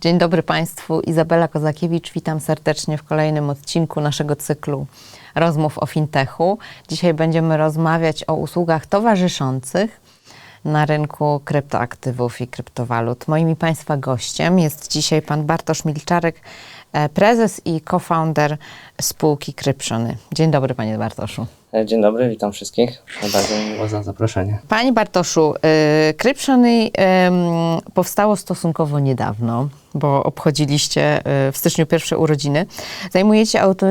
Dzień dobry Państwu, Izabela Kozakiewicz. Witam serdecznie w kolejnym odcinku naszego cyklu rozmów o fintechu. Dzisiaj będziemy rozmawiać o usługach towarzyszących na rynku kryptoaktywów i kryptowalut. Moim i Państwa gościem jest dzisiaj pan Bartosz Milczarek, e, prezes i co-founder spółki Krypszony. Dzień dobry Panie Bartoszu. E, Dzień dobry, witam wszystkich. Bardzo mi miło za zaproszenie. Panie Bartoszu, y, Krypszony ym, powstało stosunkowo niedawno, bo obchodziliście y, w styczniu pierwsze urodziny. Zajmujecie auto,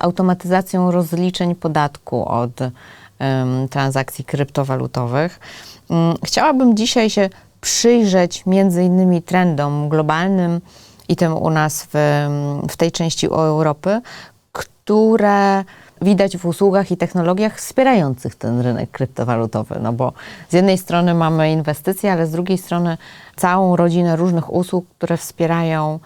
automatyzacją rozliczeń podatku od transakcji kryptowalutowych. Ym, Chciałabym dzisiaj się przyjrzeć między innymi trendom globalnym i tym u nas w, w tej części Europy, które widać w usługach i technologiach wspierających ten rynek kryptowalutowy. No bo z jednej strony mamy inwestycje, ale z drugiej strony całą rodzinę różnych usług, które wspierają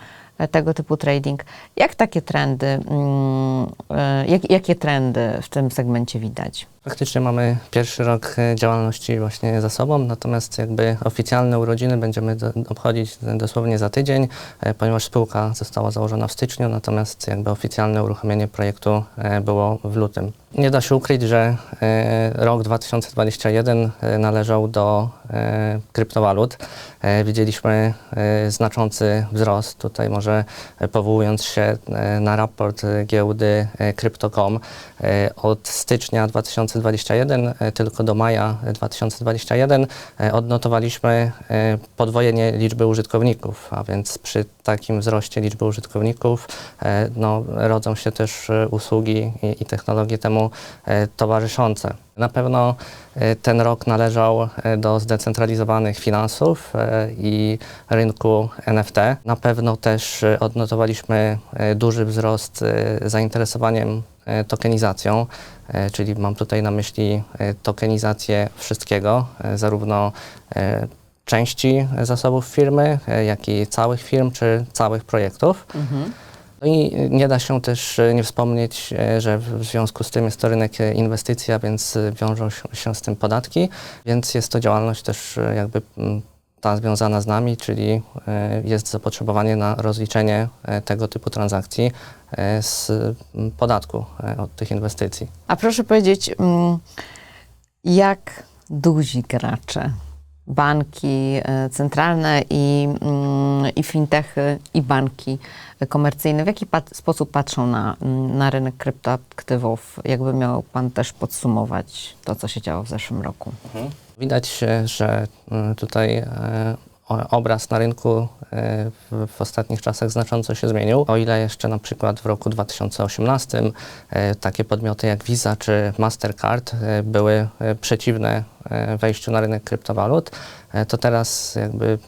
tego typu trading. Jak takie trendy, mm, e, jak, jakie trendy w tym segmencie widać? Faktycznie mamy pierwszy rok e, działalności właśnie za sobą, natomiast jakby oficjalne urodziny będziemy do, obchodzić dosłownie za tydzień, e, ponieważ spółka została założona w styczniu, natomiast jakby oficjalne uruchomienie projektu było w lutym. Nie da się ukryć, że e, rok 2021 e, należał do e, kryptowalut. Widzieliśmy znaczący wzrost. Tutaj może powołując się na raport giełdy Crypto.com od stycznia 2021 e, tylko do maja 2021 e, odnotowaliśmy podwojenie liczby użytkowników, a więc przy takim wzroście liczby użytkowników no, rodzą się też usługi i, i technologie temu e, towarzyszące. Na pewno e, ten rok należał e, do zdecentralizowanych finansów i rynku NFT. Na pewno też odnotowaliśmy duży wzrost zainteresowaniem tokenizacją, czyli mam tutaj na myśli tokenizację wszystkiego, zarówno części zasobów firmy, jak i całych firm czy całych projektów. No i nie da się też e, nie wspomnieć, e, że w związku z tym jest to rynek e, inwestycji, a więc wiążą się- z tym podatki, więc jest to działalność też jakby ta związana z nami, czyli jest zapotrzebowanie na rozliczenie tego typu transakcji z podatku od tych inwestycji. A proszę powiedzieć, mm, jak duzi gracze, banki e, centralne i, mm, i fintechy, i banki komercyjne, w jaki pat- sposób patrzą na, mm, na rynek kryptoaktywów? Jakby miał Pan też podsumować to, co się działo w zeszłym roku? Widać, e, że mm, tutaj e, obraz na rynku e, w, ostatnich czasach znacząco się zmienił. O ile jeszcze na przykład w roku 2018 e, takie podmioty jak Visa czy Mastercard e, były przeciwne wejściu na rynek kryptowalut, to teraz jakby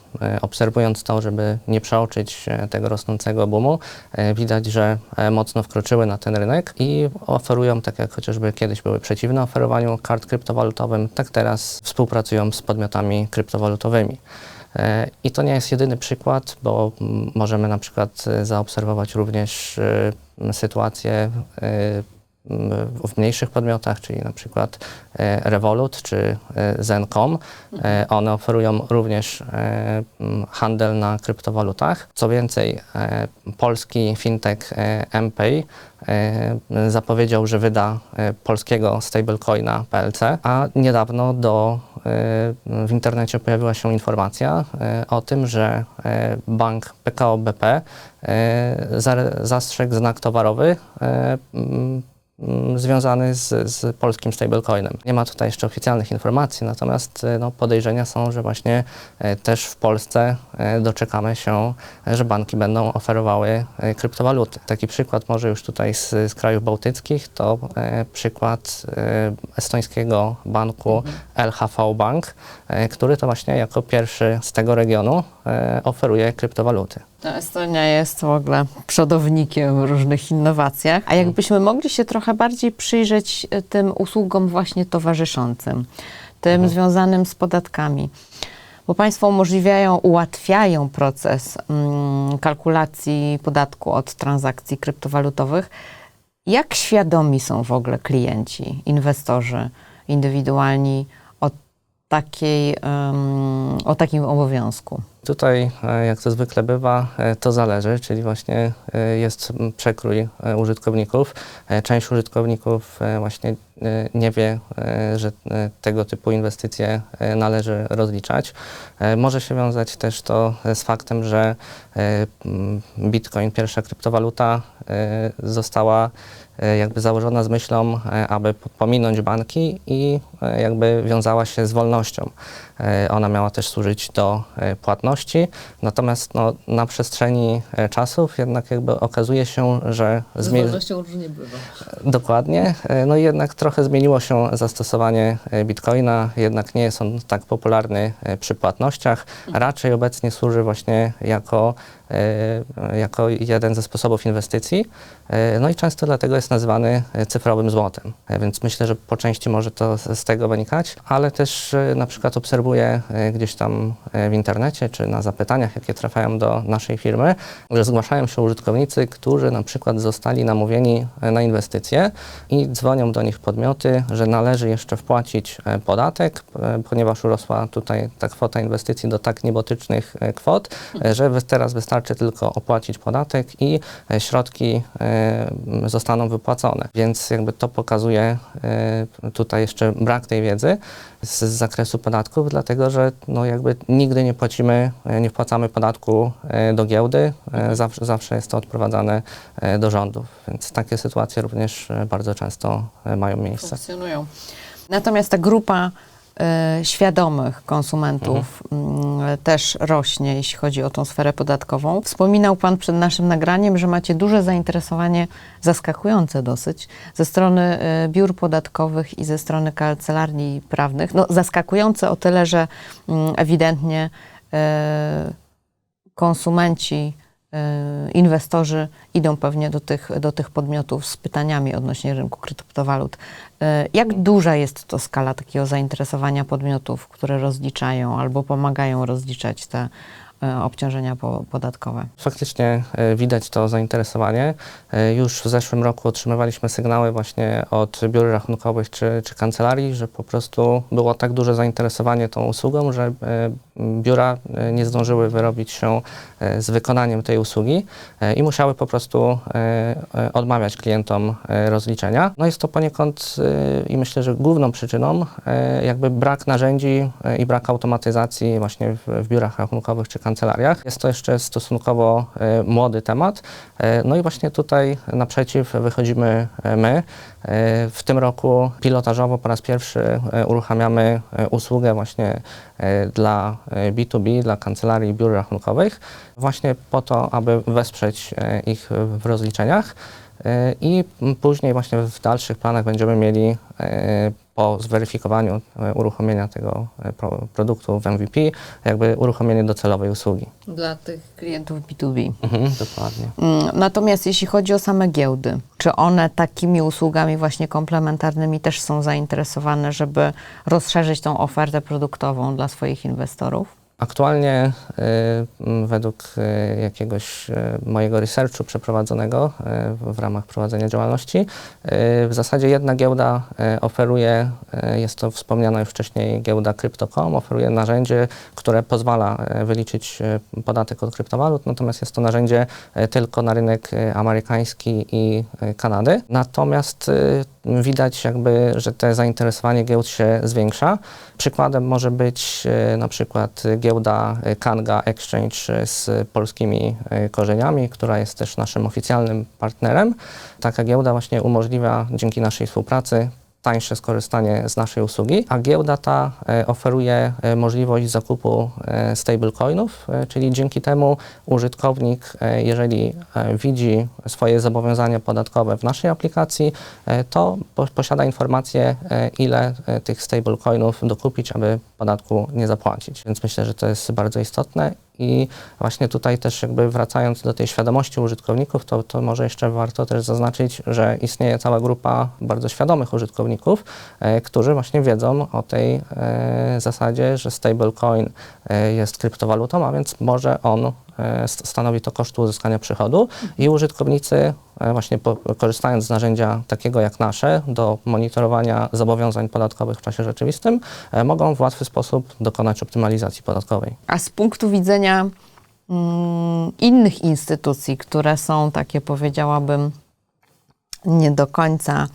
obserwując to, żeby nie przeoczyć tego rosnącego boomu, widać, że mocno wkroczyły na ten rynek i oferują, tak jak chociażby kiedyś były przeciwne oferowaniu kart kryptowalutowym, tak teraz współpracują z podmiotami kryptowalutowymi. E, I to nie jest jedyny przykład, bo możemy na przykład e, zaobserwować również e, sytuację w mniejszych podmiotach, czyli na przykład e, Revolut czy e, Zen.com. E, One oferują również handel na kryptowalutach. Co więcej, polski fintech MPay zapowiedział, że wyda polskiego stablecoina PLC, a niedawno do, w internecie pojawiła się informacja o tym, że bank PKO BP zastrzegł znak towarowy związany z, z polskim stablecoinem. Nie ma tutaj jeszcze oficjalnych informacji, natomiast e, no, podejrzenia są, że właśnie e, też w Polsce e, doczekamy się, że banki będą oferowały kryptowaluty. Taki przykład może już tutaj z, z krajów bałtyckich to przykład estońskiego banku LHV Bank, który to właśnie jako pierwszy z tego regionu oferuje kryptowaluty. No, Estonia jest w ogóle przodownikiem w różnych innowacjach. A jakbyśmy mogli się trochę bardziej przyjrzeć e, tym usługom właśnie towarzyszącym, tym związanym z podatkami. Bo Państwo umożliwiają, ułatwiają proces mm, kalkulacji podatku od transakcji kryptowalutowych. Jak świadomi są w ogóle klienci, inwestorzy indywidualni takiej, o takim obowiązku? Tutaj, e, jak to zwykle bywa, e, to zależy, czyli właśnie e, jest przekrój użytkowników. Część użytkowników właśnie nie wie, że tego typu inwestycje należy rozliczać. Może się wiązać też to z faktem, że Bitcoin, pierwsza kryptowaluta, została jakby założona z myślą, e, aby po- pominąć banki i e, jakby wiązała się z wolnością. E, Ona miała też służyć do e, płatności, natomiast no, na przestrzeni e, czasów jednak jakby okazuje się, że Z wolnością różnie bywa. Dokładnie. E, No i jednak trochę zmieniło się zastosowanie e, bitcoina, jednak nie jest on tak popularny e, przy płatnościach. Raczej obecnie służy właśnie jako, e, jako jeden ze sposobów inwestycji. E, No i często dlatego jest nazywany e, cyfrowym złotem. E, Więc myślę, że po części może to z tego wynikać, ale też e, na przykład obserwuję e, gdzieś tam e, w internecie czy na zapytaniach, jakie trafiają do naszej firmy, że zgłaszają się użytkownicy, którzy na przykład zostali namówieni e, na inwestycje i dzwonią do nich podmioty, że należy jeszcze wpłacić e, podatek, e, ponieważ urosła tutaj ta kwota inwestycji do tak niebotycznych e, kwot, e, że teraz wystarczy tylko opłacić podatek i e, środki e, zostaną wypłacone. Więc jakby to pokazuje e, tutaj jeszcze brak tej wiedzy z, zakresu podatków, dlatego że no jakby nigdy nie płacimy, nie wpłacamy podatku do giełdy, zawsze, zawsze jest to odprowadzane do rządów, więc takie sytuacje również bardzo często mają miejsce. Funkcjonują. Natomiast ta grupa świadomych konsumentów mm, też rośnie, jeśli chodzi o tą sferę podatkową. Wspominał Pan przed naszym nagraniem, że macie duże zainteresowanie, zaskakujące dosyć, ze strony e, biur podatkowych i ze strony kancelarii prawnych. No, zaskakujące o tyle, że mm, ewidentnie e, konsumenci, e, inwestorzy idą pewnie do tych, do tych podmiotów z pytaniami odnośnie rynku kryptowalut. E, Jak duża jest to skala takiego zainteresowania podmiotów, które rozliczają albo pomagają rozliczać te e, obciążenia po- podatkowe? Faktycznie widać to zainteresowanie. Już w zeszłym roku otrzymywaliśmy sygnały właśnie od biur rachunkowych czy, czy kancelarii, że po prostu było tak duże zainteresowanie tą usługą, że biura nie zdążyły wyrobić się z wykonaniem tej usługi e, i musiały po prostu e, e, odmawiać klientom e, rozliczenia. No jest to poniekąd e, i myślę, że główną przyczyną e, jakby brak narzędzi e, i brak automatyzacji właśnie w, w biurach rachunkowych czy kancelariach. Jest to jeszcze stosunkowo e, młody temat. E, No i właśnie tutaj naprzeciw wychodzimy e, my. W tym roku pilotażowo po raz pierwszy e, uruchamiamy e, usługę właśnie e, dla e, B2B, dla kancelarii biur rachunkowych, właśnie po to, aby wesprzeć ich w rozliczeniach. I później właśnie w dalszych planach będziemy mieli po zweryfikowaniu e, uruchomienia tego e, pro, produktu w MVP, jakby uruchomienie docelowej usługi. Dla tych Klientów B2B. Mhm, dokładnie. Mm, Natomiast jeśli chodzi o same giełdy, czy one takimi usługami właśnie komplementarnymi też są zainteresowane, żeby rozszerzyć tą ofertę produktową dla swoich inwestorów? Aktualnie y, według y, jakiegoś y, mojego researchu przeprowadzonego w, ramach prowadzenia działalności, w zasadzie jedna giełda oferuje, jest to wspomniana już wcześniej giełda Crypto.com, oferuje narzędzie, które pozwala wyliczyć podatek od kryptowalut, natomiast jest to narzędzie tylko na rynek amerykański i Kanady. Natomiast widać jakby, że te zainteresowanie giełd się zwiększa. Przykładem może być na przykład giełda Kanga Exchange z polskimi e, korzeniami, która jest też naszym oficjalnym partnerem. Taka giełda właśnie umożliwia dzięki naszej współpracy tańsze skorzystanie z naszej usługi, a giełda ta e, oferuje e, możliwość zakupu e, stablecoinów, czyli dzięki temu użytkownik, jeżeli widzi swoje zobowiązania podatkowe w naszej aplikacji, to po, posiada informację, ile tych stablecoinów dokupić, aby podatku nie zapłacić. Więc myślę, że to jest bardzo istotne i właśnie tutaj też jakby wracając do tej świadomości użytkowników, to, to może jeszcze warto też zaznaczyć, że istnieje cała grupa bardzo świadomych użytkowników, e, którzy właśnie wiedzą o tej e, zasadzie, że stablecoin e, jest kryptowalutą, a więc może on stanowi to kosztu uzyskania przychodu i użytkownicy e, właśnie korzystając z narzędzia takiego jak nasze do monitorowania zobowiązań podatkowych w czasie rzeczywistym, e, mogą w łatwy sposób dokonać optymalizacji podatkowej. A z punktu widzenia mm, innych instytucji, które są takie, powiedziałabym, nie do końca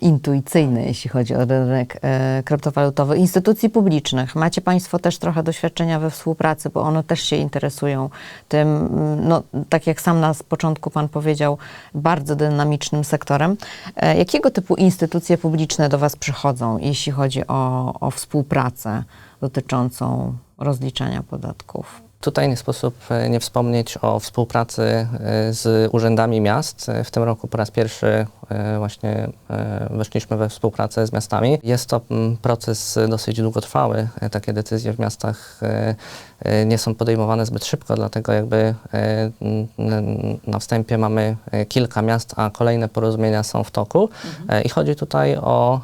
intuicyjne, jeśli chodzi o rynek e, kryptowalutowy, instytucji publicznych, macie Państwo też trochę doświadczenia we współpracy, bo one też się interesują tym, mm, no, tak jak sam na początku Pan powiedział, bardzo dynamicznym sektorem. E, jakiego typu instytucje publiczne do Was przychodzą, jeśli chodzi o, o współpracę dotyczącą rozliczania podatków? Tutaj nie sposób e, nie wspomnieć o współpracy e, z urzędami miast. E, W tym roku po raz pierwszy właśnie weszliśmy we współpracę z miastami. Jest to mm, proces dosyć długotrwały. Takie decyzje w miastach nie są podejmowane zbyt szybko, dlatego jakby na wstępie mamy kilka miast, a kolejne porozumienia są w toku. E, I chodzi tutaj o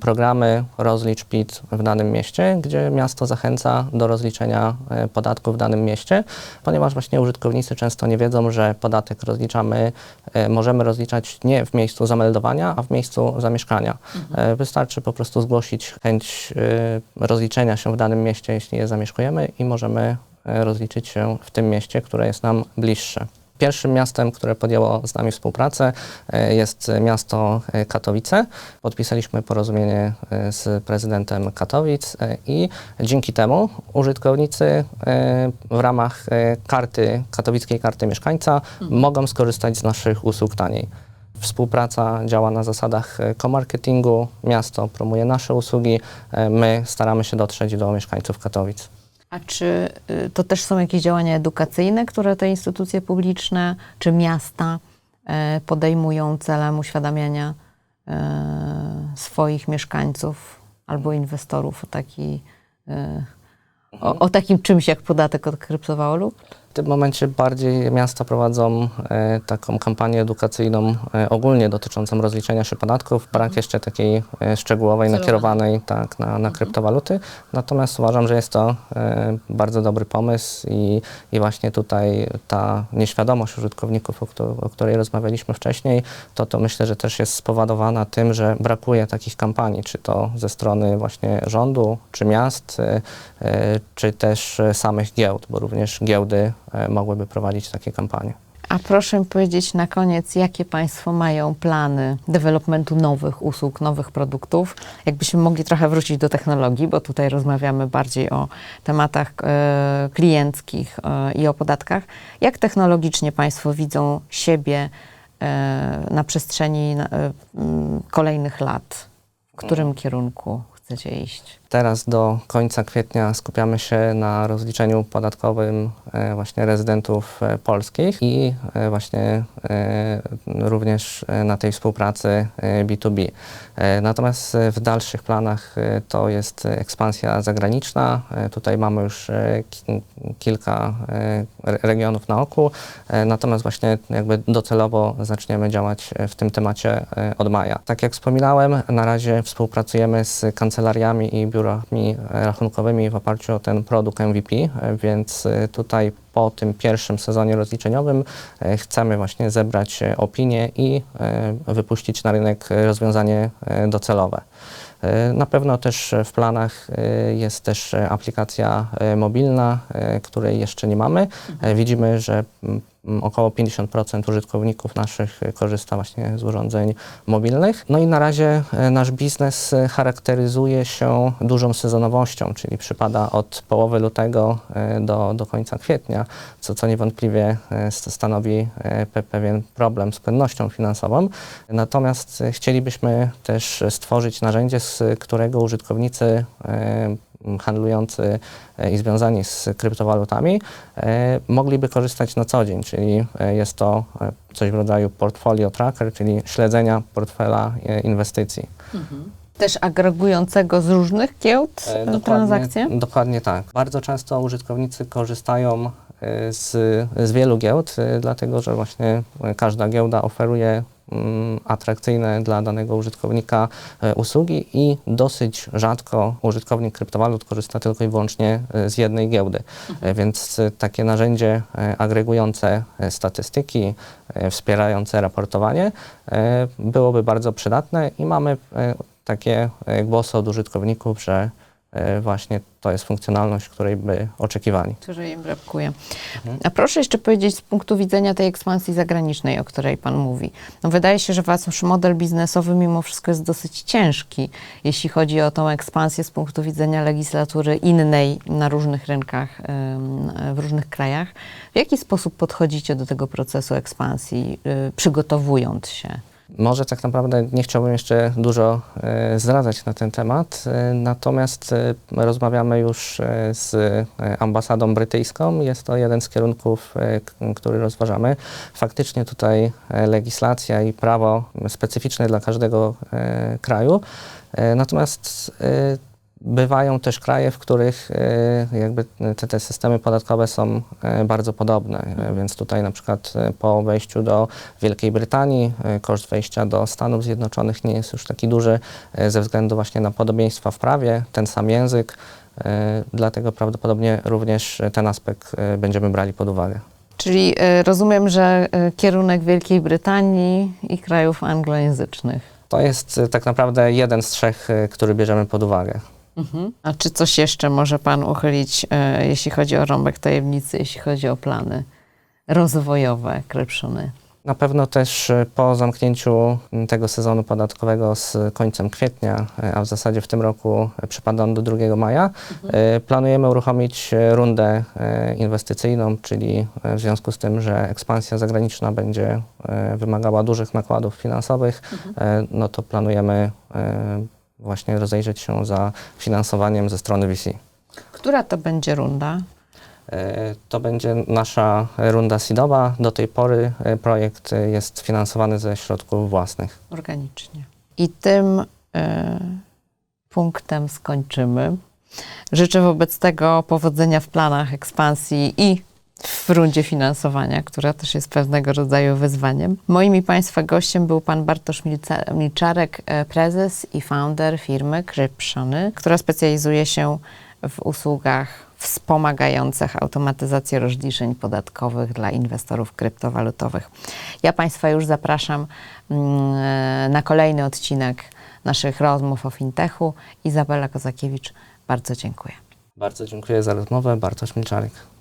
programy rozlicz PIT w danym mieście, gdzie miasto zachęca do rozliczenia e, podatku w danym mieście, ponieważ właśnie użytkownicy często nie wiedzą, że podatek rozliczamy, e, możemy rozliczać nie w miejscu zameldowania, a w miejscu zamieszkania. E, Wystarczy po prostu zgłosić chęć e, rozliczenia się w danym mieście, jeśli je zamieszkujemy i możemy rozliczyć się w tym mieście, które jest nam bliższe. Pierwszym miastem, które podjęło z nami współpracę e, jest miasto e, Katowice. Podpisaliśmy porozumienie e, z prezydentem Katowic i dzięki temu użytkownicy w ramach karty, katowickiej karty mieszkańca mogą skorzystać z naszych usług taniej. Współpraca działa na zasadach co-marketingu, miasto promuje nasze usługi, my staramy się dotrzeć do mieszkańców Katowic. A czy y, to też są jakieś działania edukacyjne, które te instytucje publiczne czy miasta e, podejmują celem uświadamiania e, swoich mieszkańców albo inwestorów o, taki, e, o, o takim czymś jak podatek od kryptowalut? W tym momencie bardziej miasta prowadzą e, taką kampanię edukacyjną e, ogólnie dotyczącą rozliczenia się podatków. Brak jeszcze takiej e, szczegółowej, nakierowanej tak, na, na kryptowaluty. Natomiast uważam, że jest to bardzo dobry pomysł i, i właśnie tutaj ta nieświadomość użytkowników, o, któ- o której rozmawialiśmy wcześniej, to, to myślę, że też jest spowodowana tym, że brakuje takich kampanii, czy to ze strony właśnie rządu, czy miast, czy też samych giełd, bo również giełdy mogłyby prowadzić takie kampanie. A proszę powiedzieć na koniec, jakie Państwo mają plany developmentu nowych usług, nowych produktów? Jakbyśmy mogli trochę wrócić do technologii, bo tutaj rozmawiamy bardziej o tematach e, klienckich e, i o podatkach. Jak technologicznie Państwo widzą siebie e, na przestrzeni e, kolejnych lat? W którym kierunku chcecie iść? Teraz do końca kwietnia skupiamy się na rozliczeniu podatkowym e, właśnie rezydentów e, polskich i e, właśnie również na tej współpracy e, B2B. E, Natomiast w dalszych planach to jest ekspansja zagraniczna. Tutaj mamy już ki- kilka re- regionów na oku, natomiast właśnie jakby docelowo zaczniemy działać w tym temacie od maja. Tak jak wspominałem, na razie współpracujemy z kancelariami i biurami e, rachunkowymi w oparciu o ten produkt MVP, e, więc e, tutaj po tym pierwszym sezonie rozliczeniowym e, chcemy właśnie zebrać opinie i wypuścić na rynek rozwiązanie docelowe. Na pewno też w planach jest też aplikacja mobilna, której jeszcze nie mamy. Widzimy, że około 50% użytkowników naszych korzysta właśnie z urządzeń mobilnych. No i na razie e, nasz biznes e, charakteryzuje się dużą sezonowością, czyli przypada od połowy lutego e, do, do końca kwietnia, co, co niewątpliwie st- stanowi pe- pewien problem z płynnością finansową. Natomiast chcielibyśmy też stworzyć narzędzie, z którego użytkownicy handlujący e, i związani z kryptowalutami e, mogliby korzystać na co dzień, czyli e, jest to coś w rodzaju portfolio tracker, czyli śledzenia portfela inwestycji. Też agregującego z różnych giełd transakcje? Dokładnie tak. Bardzo często użytkownicy korzystają z, z wielu giełd, dlatego że właśnie każda giełda oferuje mm, atrakcyjne dla danego użytkownika e, usługi i dosyć rzadko użytkownik kryptowalut korzysta tylko i wyłącznie e, z jednej giełdy. E, Więc takie narzędzie agregujące statystyki, wspierające raportowanie byłoby bardzo przydatne i mamy takie głosy od użytkowników, że właśnie to jest funkcjonalność, której by oczekiwali. Której im brakuje. A proszę jeszcze powiedzieć z punktu widzenia tej ekspansji zagranicznej, o której Pan mówi. No wydaje się, że Wasz model biznesowy mimo wszystko jest dosyć ciężki, jeśli chodzi o tą ekspansję z punktu widzenia legislatury innej na różnych rynkach, w różnych krajach. W jaki sposób podchodzicie do tego procesu ekspansji, y, przygotowując się? Może tak naprawdę nie chciałbym jeszcze dużo e, zdradzać na ten temat, e, natomiast e, rozmawiamy już z ambasadą brytyjską. Jest to jeden z kierunków, który rozważamy. Faktycznie tutaj legislacja i prawo specyficzne dla każdego kraju, natomiast Bywają też kraje, w których e, jakby te, te systemy podatkowe są e, bardzo podobne, E, więc tutaj na przykład po wejściu do Wielkiej Brytanii koszt wejścia do Stanów Zjednoczonych nie jest już taki duży ze względu właśnie na podobieństwa w prawie, ten sam język, dlatego prawdopodobnie również ten aspekt będziemy brali pod uwagę. Czyli rozumiem, że kierunek Wielkiej Brytanii i krajów anglojęzycznych. To jest tak naprawdę jeden z trzech, który bierzemy pod uwagę. A czy coś jeszcze może Pan uchylić, e, jeśli chodzi o rąbek tajemnicy, jeśli chodzi o plany rozwojowe Krypszony? Na pewno też e, po zamknięciu tego sezonu podatkowego z końcem kwietnia, e, a w zasadzie w tym roku przypada on do 2 maja, e, planujemy uruchomić rundę inwestycyjną, czyli w związku z tym, że ekspansja zagraniczna będzie wymagała dużych nakładów finansowych, e, no to planujemy właśnie rozejrzeć się za finansowaniem ze strony VC. Która to będzie runda? E, To będzie nasza runda seedowa. Do tej pory e, projekt e, jest finansowany ze środków własnych. Organicznie. I tym e, punktem skończymy. Życzę wobec tego powodzenia w planach ekspansji i w rundzie finansowania, która też jest pewnego rodzaju wyzwaniem. Moim i Państwa gościem był pan Bartosz Milczarek, e, prezes i founder firmy Krypszony, która specjalizuje się w usługach wspomagających automatyzację rozliczeń podatkowych dla inwestorów kryptowalutowych. Ja Państwa już zapraszam mm, e, na kolejny odcinek naszych rozmów o fintechu. Izabela Kozakiewicz, bardzo dziękuję. Bardzo dziękuję za rozmowę. Bartosz Milczarek.